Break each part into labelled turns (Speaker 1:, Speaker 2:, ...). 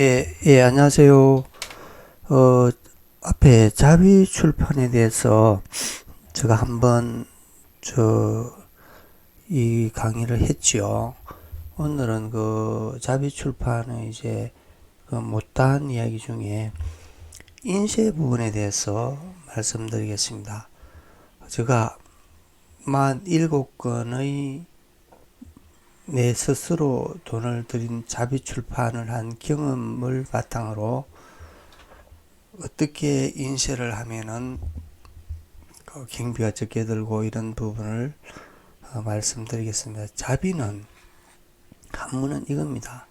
Speaker 1: 예, 예, 안녕하세요. 어, 앞에 자비 출판에 대해서 제가 한번 저, 이 강의를 했지요. 오늘은 그 자비 출판의 이제 그 못다한 이야기 중에 인쇄 부분에 대해서 말씀드리겠습니다. 제가 만 일곱 건의 내 스스로 돈을 들인 자비 출판을 한 경험을 바탕으로 어떻게 인쇄를 하면은 그 경비가 적게 들고 이런 부분을 어, 말씀드리겠습니다. 자비는 한문은 이겁니다.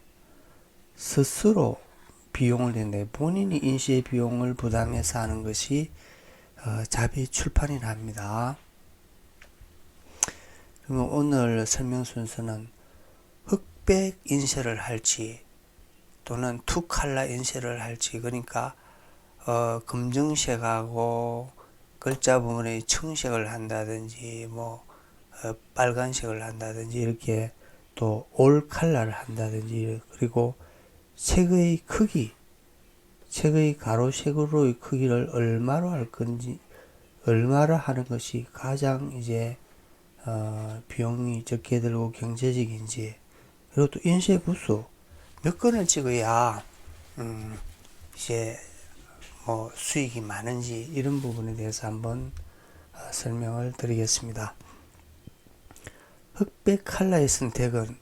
Speaker 1: 스스로 비용을 낸다. 본인이 인쇄 비용을 부담해서 하는 것이 어, 자비 출판이라 합니다. 그러면 오늘 설명 순서는 흑백 인쇄를 할지 또는 투 칼라 인쇄를 할지 그러니까 어, 검정색하고 글자 부분에 청색을 한다든지 뭐 어, 빨간색을 한다든지 이렇게 또 올 칼라를 한다든지 그리고 색의 크기 색의 가로 세로의 크기를 얼마로 할 건지 얼마로 하는 것이 가장 이제 어, 비용이 적게 들고 경제적인지 그리고 또 인쇄 부수 몇 건을 찍어야 음, 이제 뭐 수익이 많은지 이런 부분에 대해서 한번 어, 설명을 드리겠습니다. 흑백 칼라의 선택은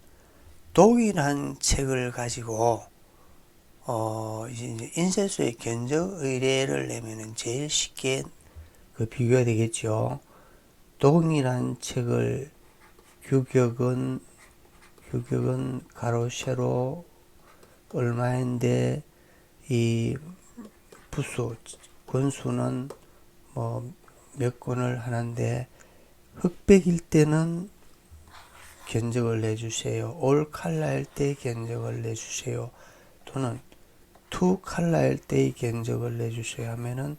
Speaker 1: 독일한 책을 가지고 어 이제 인쇄소에 견적 의뢰를 내면은 제일 쉽게 그 비교가 되겠죠. 동일한 책을 규격은 규격은 가로 세로 얼마인데 이 부수 권수는 뭐 몇 권을 하는데 흑백일 때는 견적을 내주세요. 올 칼라일 때 견적을 내주세요. 또는 투 칼라일 때의 견적을 내주세요 하면은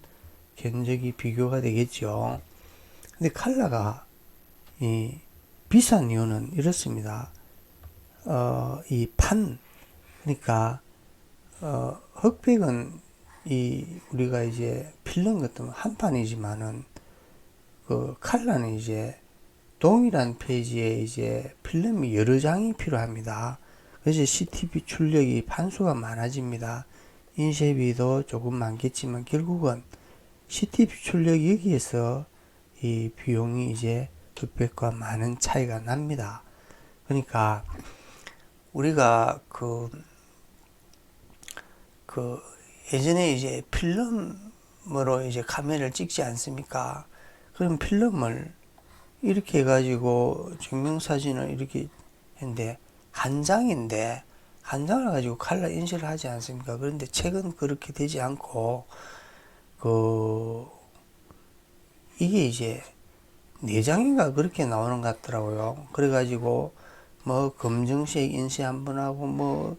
Speaker 1: 견적이 비교가 되겠죠. 근데 칼라가 이 비싼 이유는 이렇습니다. 어, 이 판, 그러니까, 어, 흑백은 이 우리가 이제 필름 같은 한 판이지만은 그 칼라는 이제 동일한 페이지에 이제 필름이 여러 장이 필요합니다. 그래서 CTP 출력이 판수가 많아집니다. 인쇄비도 조금 많겠지만 결국은 CTP 출력 여기에서 이 비용이 이제 흑백과 많은 차이가 납니다. 그러니까 우리가 그, 그 예전에 이제 필름으로 이제 카메라를 찍지 않습니까? 그럼 필름을 이렇게 해가지고 증명사진을 이렇게 했는데 한 장인데 한 장을 가지고 칼라 인쇄를 하지 않습니까? 그런데 책은 그렇게 되지 않고 그 이게 이제 네 장인가 그렇게 나오는 것 같더라고요. 그래가지고 뭐 검정색 인쇄 한 번 하고 뭐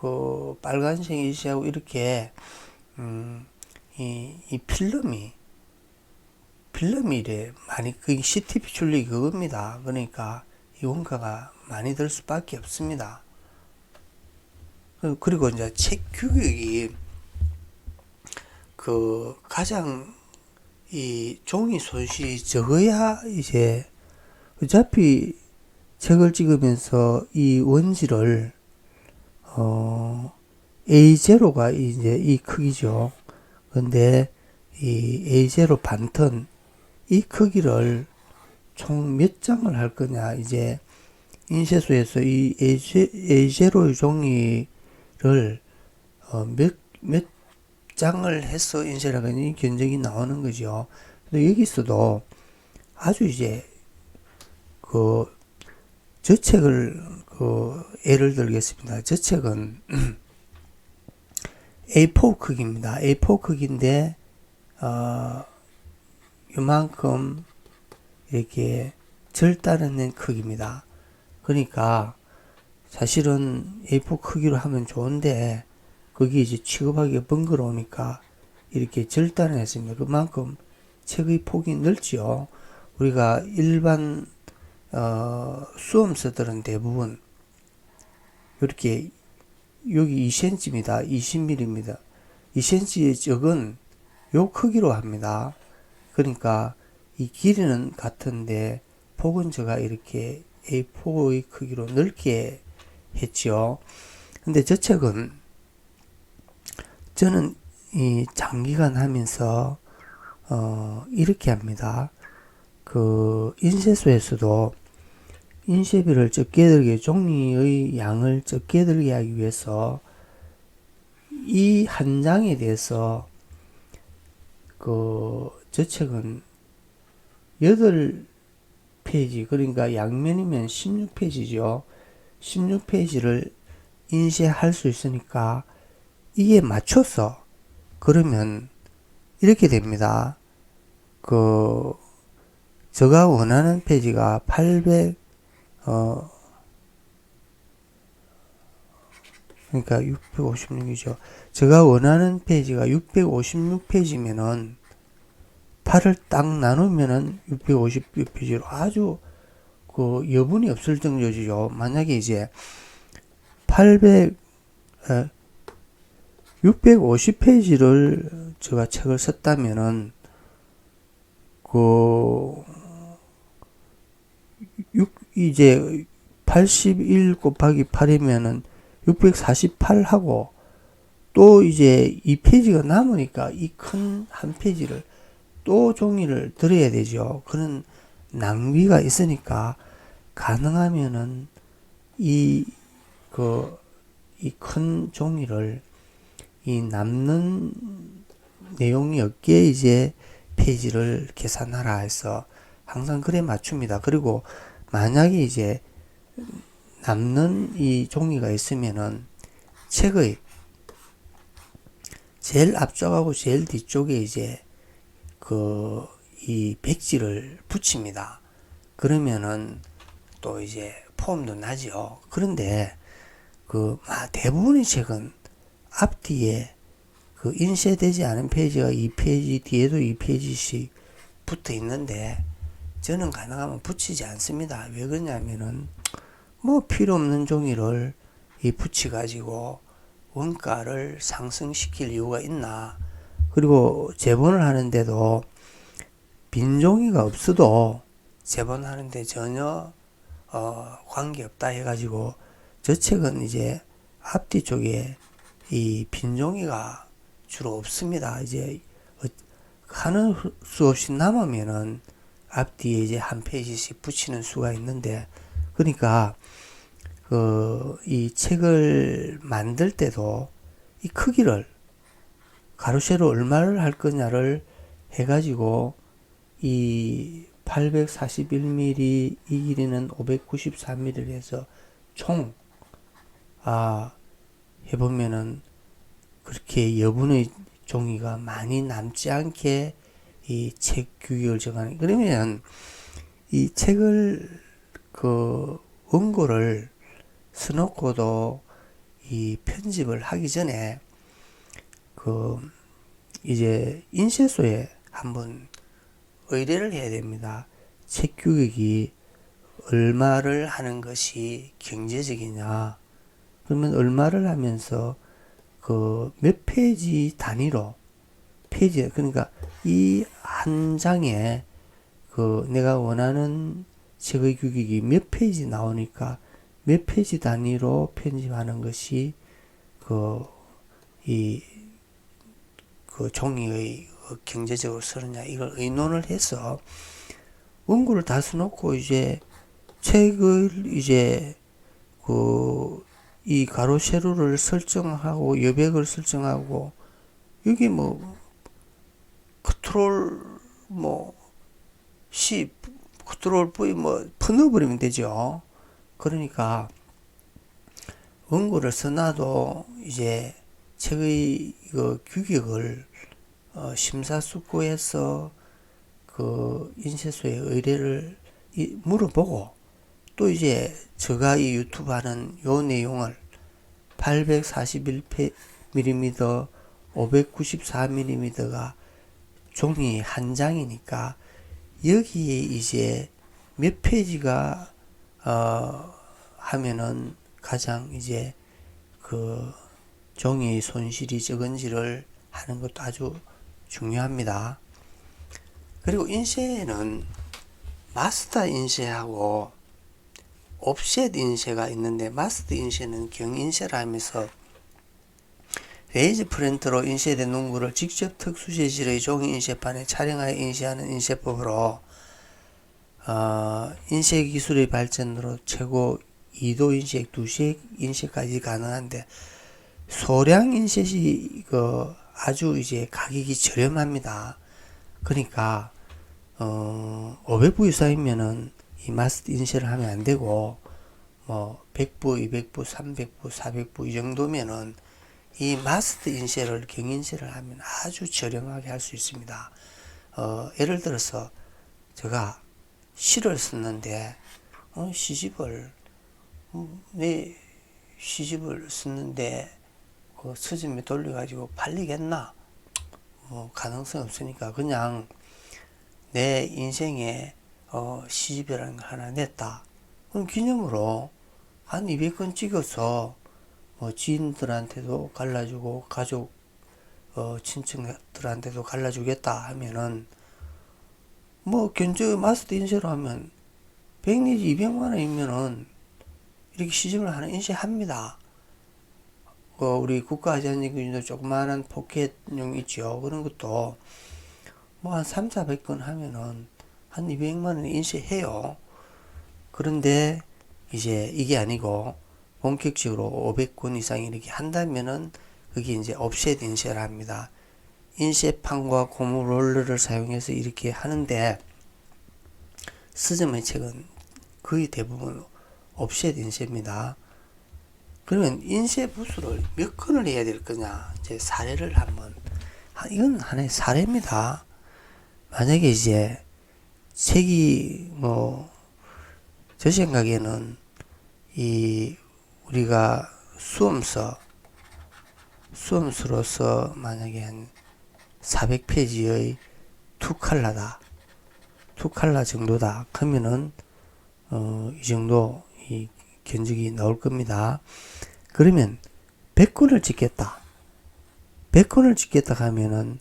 Speaker 1: 그 빨간색 인쇄하고 이렇게 음, 이, 이 필름이 필름이 이래 많이 그 CTP 출력이 그겁니다. 그러니까 이 원가가 많이 들 수밖에 없습니다. 그리고 이제 책 규격이 그 가장 이 종이 손실이 적어야 이제 어차피 책을 찍으면서 이 원지를 어 A0가 이제 이 크기죠. 근데 이 A0 반턴 이 크기를 총 몇 장을 할 거냐 이제 인쇄소에서 이 A0 종이를 어 몇, 몇 장을 해서 인쇄를 하니 견적이 나오는 거죠. 근데 여기서도 아주 이제 그 저 책을 그 예를 들겠습니다. 저 책은 A4 크기입니다. A4 크기인데 어 요만큼 이렇게 절단해낸 크기입니다. 그러니까 사실은 A4 크기로 하면 좋은데 거기 이제 취급하기가 번거로우니까 이렇게 절단을 했습니다. 그만큼 책의 폭이 넓지요. 우리가 일반 어, 수험서들은 대부분 이렇게 여기 2cm입니다. 20mm입니다. 2cm의 적은 요 크기로 합니다. 그러니까 이 길이는 같은데 폭은 제가 이렇게 A4의 크기로 넓게 했죠. 근데 저 책은 저는 이 장기간 하면서 어 이렇게 합니다. 그 인쇄소에서도 인쇄비를 적게 들게 종이의 양을 적게 들게 하기 위해서 이 한 장에 대해서 그 저 책은 8페이지 그러니까 양면이면 16페이지죠. 16페이지를 인쇄할 수 있으니까 이에 맞춰서 그러면 이렇게 됩니다. 그 제가 원하는 페이지가 800 어, 그러니까 656이죠. 제가 원하는 페이지가 656페이지면은 8을 딱 나누면은 656페이지로 아주 그 여분이 없을 정도죠. 만약에 이제 800, 에, 650페이지를 제가 책을 썼다면은 그 6, 이제 81 곱하기 8이면은 648하고 또 이제 이 페이지가 남으니까 이 큰 한 페이지를 또 종이를 들어야 되죠. 그런 낭비가 있으니까 가능하면은 이 그 이 큰 종이를 이 남는 내용이 없게 이제 페이지를 계산하라 해서 항상 그래 맞춥니다. 그리고 만약에 이제 남는 이 종이가 있으면은 책의 제일 앞쪽하고 제일 뒤쪽에 이제 그 이 백지를 붙입니다. 그러면은 또 이제 폼도 나죠. 그런데 그 아, 대부분의 책은 앞뒤에 그 인쇄되지 않은 페이지가 2페이지 뒤에도 2페이지씩 붙어 있는데 저는 가능하면 붙이지 않습니다. 왜 그러냐면은 뭐 필요 없는 종이를 이 붙여 가지고 원가를 상승시킬 이유가 있나? 그리고 재본을 하는데도 빈 종이가 없어도 재본하는데 전혀 어, 관계 없다 해가지고 저 책은 이제 앞뒤 쪽에 이 빈 종이가 주로 없습니다. 이제 어, 하는 수 없이 남으면은 앞뒤에 이제 한 페이지씩 붙이는 수가 있는데 그러니까 그 이 책을 만들 때도 이 크기를 가로 세로 얼마를 할 거냐를 해가지고 이 841mm 이 길이는 594mm를 해서 총 아 해보면은 그렇게 여분의 종이가 많이 남지 않게 이 책 규격을 정하는 그러면 이 책을 그 원고를 써놓고도 이 편집을 하기 전에 그 이제 인쇄소에 한번 의뢰를 해야 됩니다. 책 규격이 얼마를 하는 것이 경제적이냐. 그러면 얼마를 하면서 그 몇 페이지 단위로 페이지 그러니까 이 한 장에 그 내가 원하는 책의 규격이 몇 페이지 나오니까 몇 페이지 단위로 편집하는 것이 그 이 그 종이의 그 경제적으로 쓰느냐 이걸 의논을 해서 원고를 다 써놓고 이제 책을 이제 그 이 가로 세로를 설정하고 여백을 설정하고 여기 뭐 컨트롤 뭐 C 컨트롤 V 뭐 퍼넣어버리면 되죠. 그러니까 원고를 써놔도 이제 책의 그 규격을 어, 심사숙고해서 그 인쇄소에 의뢰를 이, 물어보고 또 이제 제가 이 유튜브 하는 요 내용을 841mm, 594mm가 종이 한 장이니까 여기에 이제 몇 페이지가 어 하면은 가장 이제 그그 종이 손실이 적은지를 하는 것도 아주 중요합니다. 그리고 인쇄는 마스터 인쇄하고 옵셋 인쇄가 있는데 마스터 인쇄는 경인쇄라 하면서 레이즈 프린터로 인쇄된 농구를 직접 특수 재질의 종이 인쇄판에 촬영하여 인쇄하는 인쇄법으로 어, 인쇄 기술의 발전으로 최고 2도 인쇄, 2색 인쇄까지 가능한데 소량 인쇄시 그 아주 이제 가격이 저렴합니다. 그러니까 어 500부 이상이면은 이 마스터 인쇄를 하면 안 되고 뭐 100부, 200부, 300부, 400부 이 정도면은 이 마스터 인쇄를 경인쇄를 하면 아주 저렴하게 할 수 있습니다. 어 예를 들어서 제가 시를 썼는데 어 시집을 음, 내 시집을 썼는데 그 서점에 돌려가지고 팔리겠나? 뭐 가능성 없으니까 그냥 내 인생에 어, 시집이라는 걸 하나 냈다. 그럼 기념으로 한 200건 찍어서 뭐 지인들한테도 갈라주고 가족 어, 친척들한테도 갈라주겠다 하면은 뭐 견적 마스터 인쇄로 하면 100 내지 200만 원이면은 이렇게 시집을 하나 인쇄합니다. 그 우리 국가아시안연구진도 조그마한 포켓용 있죠. 그런 것도 뭐 한 3, 400건 하면은 한 200만 원 인쇄해요. 그런데 이제 이게 아니고 본격적으로 500건 이상 이렇게 한다면은 그게 이제 옵셋 인쇄를 합니다. 인쇄판과 고무 롤러를 사용해서 이렇게 하는데 스즈메 책은 거의 대부분 옵셋 인쇄입니다. 그러면 인쇄 부수를 몇 건을 해야 될 거냐? 이제 사례를 한번 아, 이건 하나의 사례입니다. 만약에 이제 책이 뭐 제 생각에는 이 우리가 수험서 수험서로서 만약에 한 400페이지의 투 칼라다. 투 칼라 정도다. 그러면은 어, 이 정도 이 견적이 나올 겁니다. 그러면 100건을 찍겠다. 100건을 찍겠다 하면은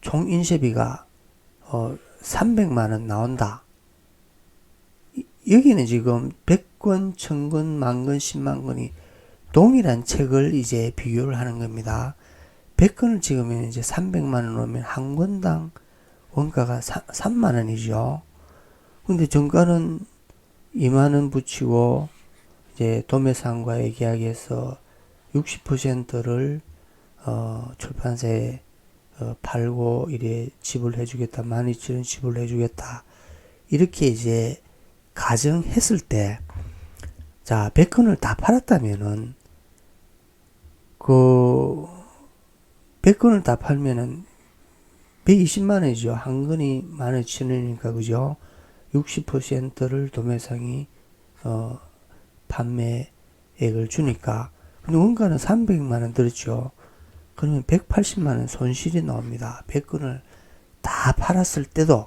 Speaker 1: 총 인쇄비가 어 300만 원 나온다. 이- 여기는 지금 100 건, 1000건, 만건, 10만 건이 동일한 책을 이제 비교를 하는 겁니다. 100건을 찍으면 이제 300만 원 오면 한 권당 원가가 3만 원이죠. 근데 정가는 2만 원 붙이고 이제 도매상과의 계약에서 60%를 어, 출판사에 어, 팔고 이래 지불해 주겠다. 12,000원 지불해 주겠다. 이렇게 이제 가정했을 때 자, 100건을 다 팔았다면은 그 100건을 다 팔면은 120만 원이죠. 한 건이 12,000원이니까 그죠? 60%를 도매상이 어 판매액을 주니까 근데 원가는 300만 원 들었죠. 그러면 180만 원 손실이 나옵니다. 100건을 다 팔았을 때도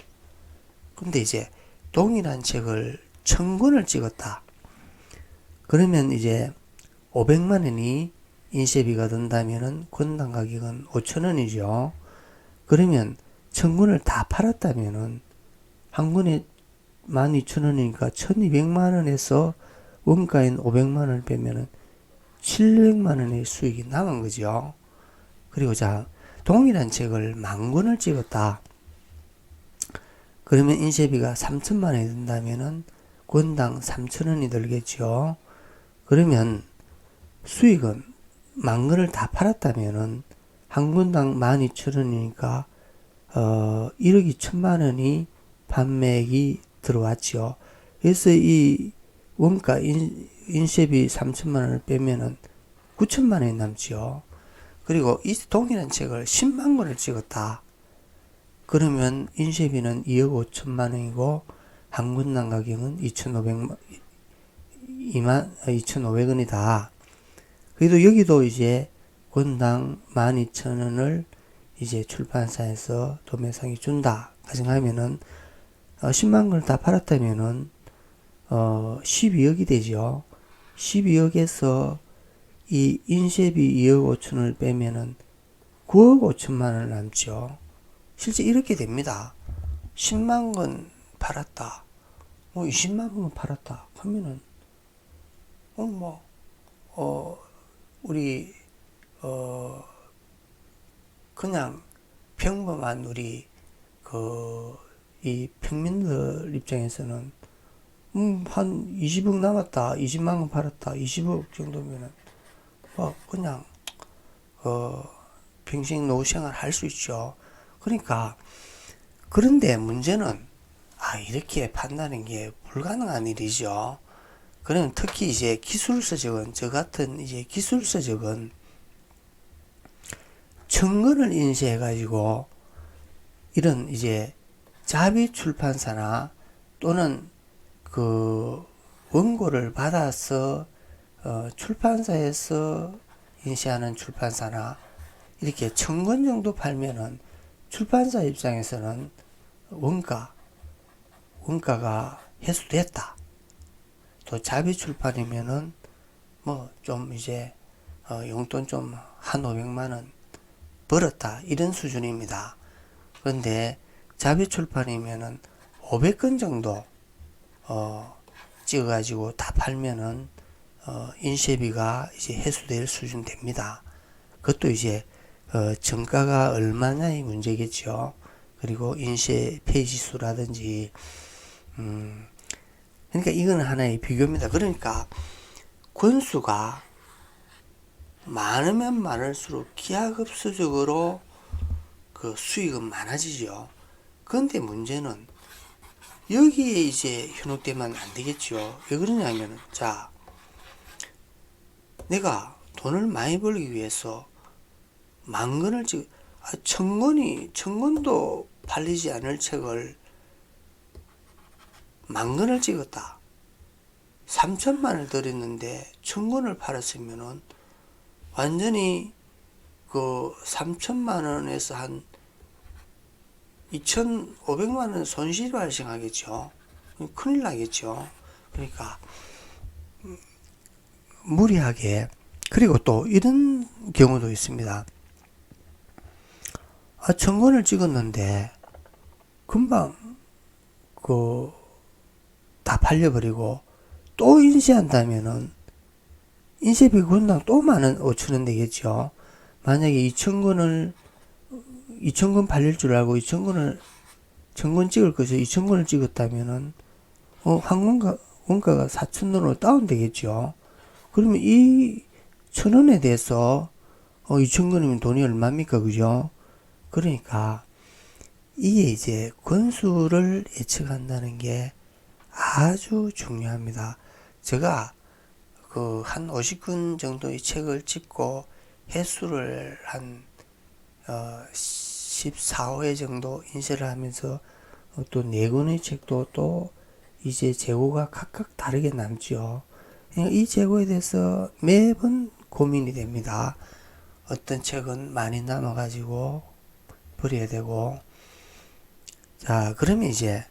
Speaker 1: 근데 이제 동일한 책을 1000권을 찍었다. 그러면 이제 500만 원이 인쇄비가 든다면은 권당 가격은 5천 원이죠. 그러면 1000권을 다 팔았다면은 한 권에 12,000원이니까 1200만 원에서 원가인 500만 원을 빼면은 700만 원의 수익이 남은 거죠. 그리고 자, 동일한 책을 만 권을 찍었다. 그러면 인쇄비가 3천만 원이 든다면은 권당 3천 원이 들겠죠. 그러면 수익은 만 권을 다 팔았다면은 한 권당 12,000원이니까 어 1억 2천만 원이 판매액이 들어왔죠. 그래서 이 원가 인, 인쇄비 3천만 원을 빼면은 9천만 원이 남지요. 그리고 이 동일한 책을 10만 권을 찍었다. 그러면 인쇄비는 2억 5천만 원이고 한 권당 가격은 2,500만 2만 2,500원이다. 그래도 여기도 이제 권당 12,000원을 이제 출판사에서 도매상이 준다. 가정하면은 어, 10만 권을 다 팔았다면은 어 12억이 되죠. 12억에서 이 인쇄비 2억 5천을 빼면은 9억 5천만 원 남죠. 실제 이렇게 됩니다. 10만 건 팔았다. 뭐 20만 건 팔았다. 하면은 어 뭐 어 우리 어 그냥 평범한 우리 그 이 평민들 입장에서는 음, 한 20억 남았다. 20만 원 팔았다. 20억 정도면은 뭐 그냥 어 평생 노후 생활 할 수 있죠. 그러니까 그런데 문제는 아 이렇게 판다는 게 불가능한 일이죠. 그럼 특히 이제 기술서적은 저 같은 이제 기술서적은 청근을 인쇄해 가지고 이런 이제 자비 출판사나 또는 그 원고를 받아서 어 출판사에서 인쇄하는 출판사나 이렇게 천권 정도 팔면은 출판사 입장에서는 원가 원가가 해소됐다. 또 자비 출판이면은 뭐 좀 이제 어 용돈 좀 한 500만 원 벌었다 이런 수준입니다. 그런데 자비 출판이면은 500건 정도 어 찍어가지고 다 팔면은 어 인쇄비가 이제 해소될 수준 됩니다. 그것도 이제 어 정가가 얼마냐의 문제겠죠. 그리고 인쇄 페이지 수라든지 음 그러니까 이건 하나의 비교입니다. 그러니까 권수가 많으면 많을수록 기하급수적으로 그 수익은 많아지죠. 그런데 문제는 여기에 이제 현혹되면 안 되겠죠. 왜 그러냐면은 자 내가 돈을 많이 벌기 위해서 만 권을 찍, 아, 천 권이 천 권도 팔리지 않을 책을 만 권을 찍었다. 3천만을 들였는데 천 권을 팔았으면은 완전히 그 3천만 원에서 한 2,500만 원 손실이 발생하겠죠. 큰일 나겠죠. 그러니까 음, 무리하게 그리고 또 이런 경우도 있습니다. 아, 천권을 찍었는데 금방 그 다 팔려버리고 또 인쇄한다면은 인쇄비 권당 또 많은 5천원 되겠죠. 만약에 2천권을 2천권 팔릴 줄 알고 2천권을 천권 찍을 것을 2천권을 찍었다면은 어 항공가 원가가 4천 원으로 다운되겠죠. 그러면 이 천원에 대해서 어 2천권이면 돈이 얼마입니까, 그죠? 그러니까 이게 이제 권수를 예측한다는 게 아주 중요합니다. 제가 그 한 50권 정도의 책을 찍고 횟수를 한 어, 14회 정도 인쇄를 하면서 어, 또네 권의 책도 또 이제 재고가 각각 다르게 남죠. 그러니까 이 재고에 대해서 매번 고민이 됩니다. 어떤 책은 많이 남아가지고 버려야 되고, 자, 그러면 이제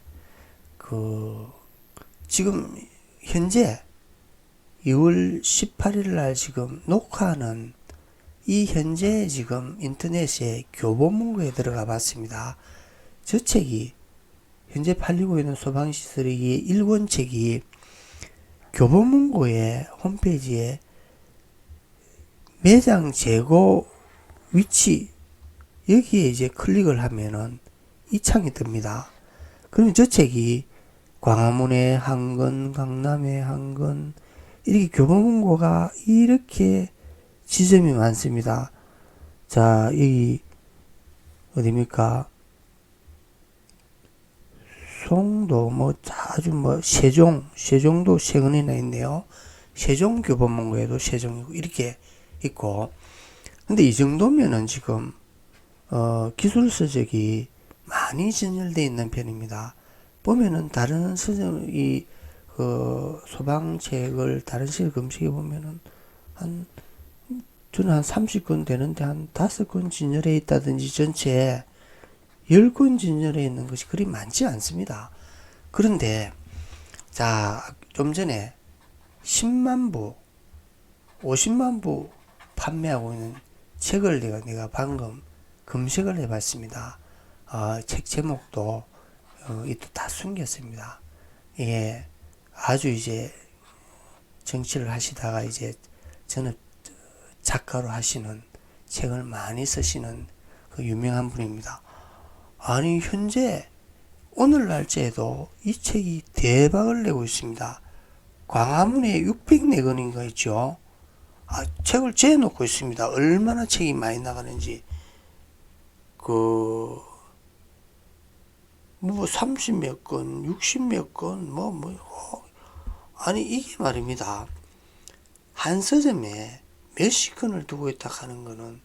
Speaker 1: 그 지금 현재 2월 18일 날 지금 녹화하는 이 현재 지금 인터넷에 교보문고에 들어가 봤습니다. 저 책이 현재 팔리고 있는 소방시설의 이 1권 책이 교보문고의 홈페이지에 매장 재고 위치 여기에 이제 클릭을 하면은 이 창이 뜹니다. 그러면 저 책이 광화문에 한 건, 강남에 한 건, 이렇게 교보문고가 이렇게 지점이 많습니다. 자, 여기, 어디입니까? 송도, 뭐, 아주 뭐, 세종, 세종도 세 건이나 있네요. 세종 교보문고에도 세종이고, 이렇게 있고. 근데 이 정도면은 지금, 어, 기술 서적이 많이 진열되어 있는 편입니다. 보면은 다른 서적, 이, 그, 소방책을 다른 식을 검색해 보면은 한, 저는 한 30건 되는데 한 5건 진열해 있다든지 전체 10건 진열해 있는 것이 그리 많지 않습니다. 그런데, 자, 좀 전에 10만 부, 50만 부 판매하고 있는 책을 내가, 내가 방금 검색을 해봤습니다. 어, 책 제목도 어, 이또 다 숨겼습니다. 이게 아주 이제 정치를 하시다가 이제 저는 작가로 하시는 책을 많이 쓰시는 그 유명한 분입니다. 아니 현재 오늘 날짜에도 이 책이 대박을 내고 있습니다. 광화문에 600네 권인가 있죠. 아, 책을 재놓고 있습니다. 얼마나 책이 많이 나가는지. 그, 뭐, 30몇 건, 60몇 건, 뭐, 뭐, 어, 아니, 이게 말입니다. 한 서점에 몇십 건을 두고 있다 하는 거는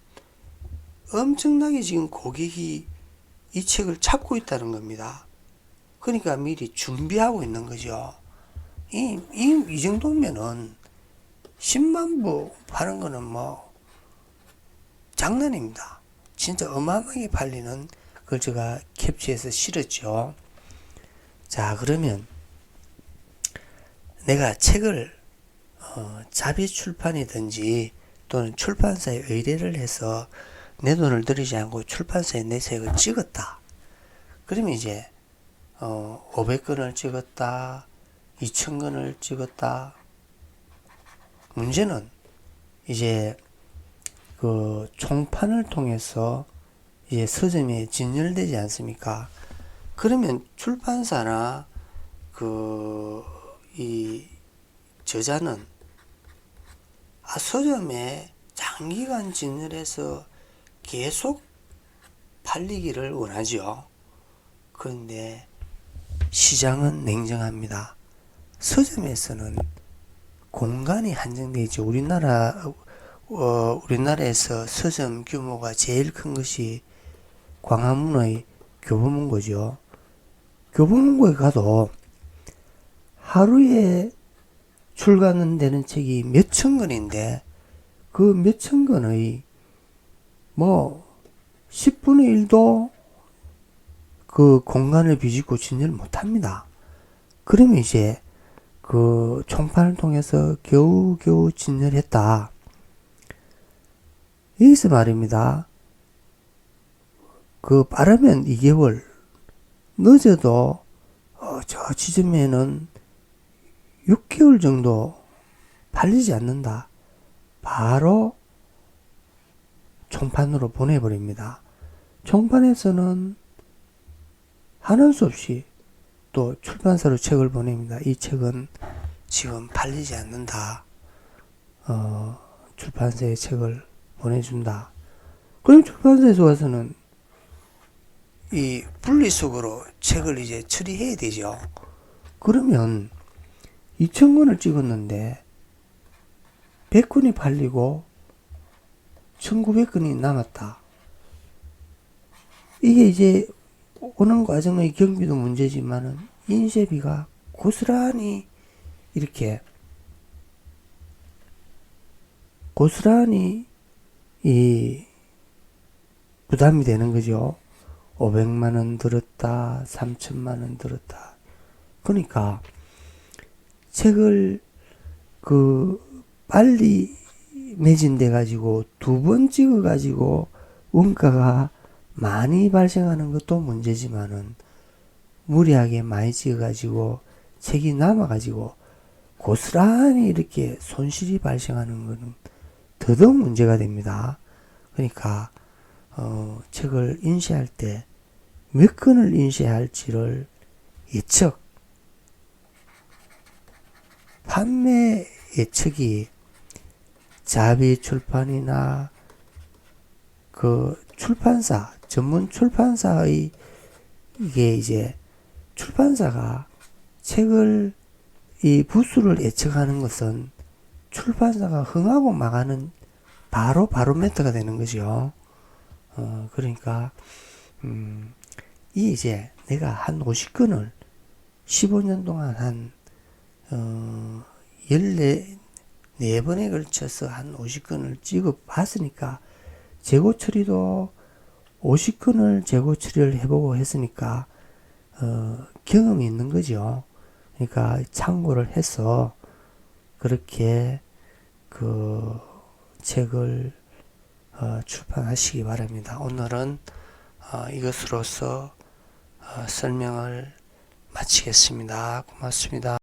Speaker 1: 엄청나게 지금 고객이 이 책을 찾고 있다는 겁니다. 그러니까 미리 준비하고 있는 거죠. 이, 이, 이 정도면은 10만 부 파는 거는 뭐 장난입니다. 진짜 어마어마하게 팔리는 그걸 제가 캡처해서 실었죠. 자, 그러면 내가 책을 어, 자비 출판이든지 또는 출판사에 의뢰를 해서 내 돈을 들이지 않고 출판사에 내 책을 찍었다. 그러면 이제 어, 500건을 찍었다, 2000건을 찍었다. 문제는 이제 그 총판을 통해서 이제 서점에 진열되지 않습니까? 그러면 출판사나 그 이 저자는 아 서점에 장기간 진열해서 계속 팔리기를 원하죠. 그런데 시장은 냉정합니다. 서점에서는 공간이 한정되어 있죠. 우리나라, 어, 우리나라에서 서점 규모가 제일 큰 것이 광화문의 교보문고죠. 교보문고에 가도 하루에 출간되는 책이 몇천 권인데 그 몇천 권의 뭐 10분의 1도 그 공간을 비집고 진열 못합니다. 그러면 이제 그 총판을 통해서 겨우겨우 진열했다. 여기서 말입니다. 그 빠르면 2개월, 늦어도 어, 저 지점에는 6개월 정도 팔리지 않는다. 바로 총판으로 보내버립니다. 총판에서는 하는 수 없이 또 출판사로 책을 보냅니다. 이 책은 지금 팔리지 않는다. 어, 출판사에 책을 보내준다. 그럼 출판사에서 와서는 이 분리수거로 책을 이제 처리해야 되죠. 그러면 2,000권을 찍었는데 100권이 팔리고 1,900권이 남았다. 이게 이제 오는 과정의 경비도 문제지만은 인쇄비가 고스란히 이렇게 고스란히 이 부담이 되는 거죠. 500만 원 들었다, 3천만 원 들었다. 그러니까 책을 그 빨리 매진돼 가지고 두 번 찍어 가지고 원가가 많이 발생하는 것도 문제지만은 무리하게 많이 찍어 가지고 책이 남아 가지고 고스란히 이렇게 손실이 발생하는 것은 더더욱 문제가 됩니다. 그러니까 어, 책을 인쇄할 때 몇 건을 인쇄할지를 예측 판매 예측이 자비 출판이나 그 출판사 전문 출판사의 이게 이제 출판사가 책을 이 부수를 예측하는 것은 출판사가 흥하고 망하는 바로 바로메터가 되는 거죠. 어, 그러니까, 음, 이 이제 내가 한 50건을 15년 동안 한, 어, 14, 4번에 걸쳐서 한 50건을 찍어 봤으니까 재고 처리도 50건을 재고 처리를 해보고 했으니까 어, 경험이 있는 거죠. 그러니까 참고를 해서 그렇게 그 책을 어, 출판하시기 바랍니다. 오늘은 어, 이것으로서 어, 설명을 마치겠습니다. 고맙습니다.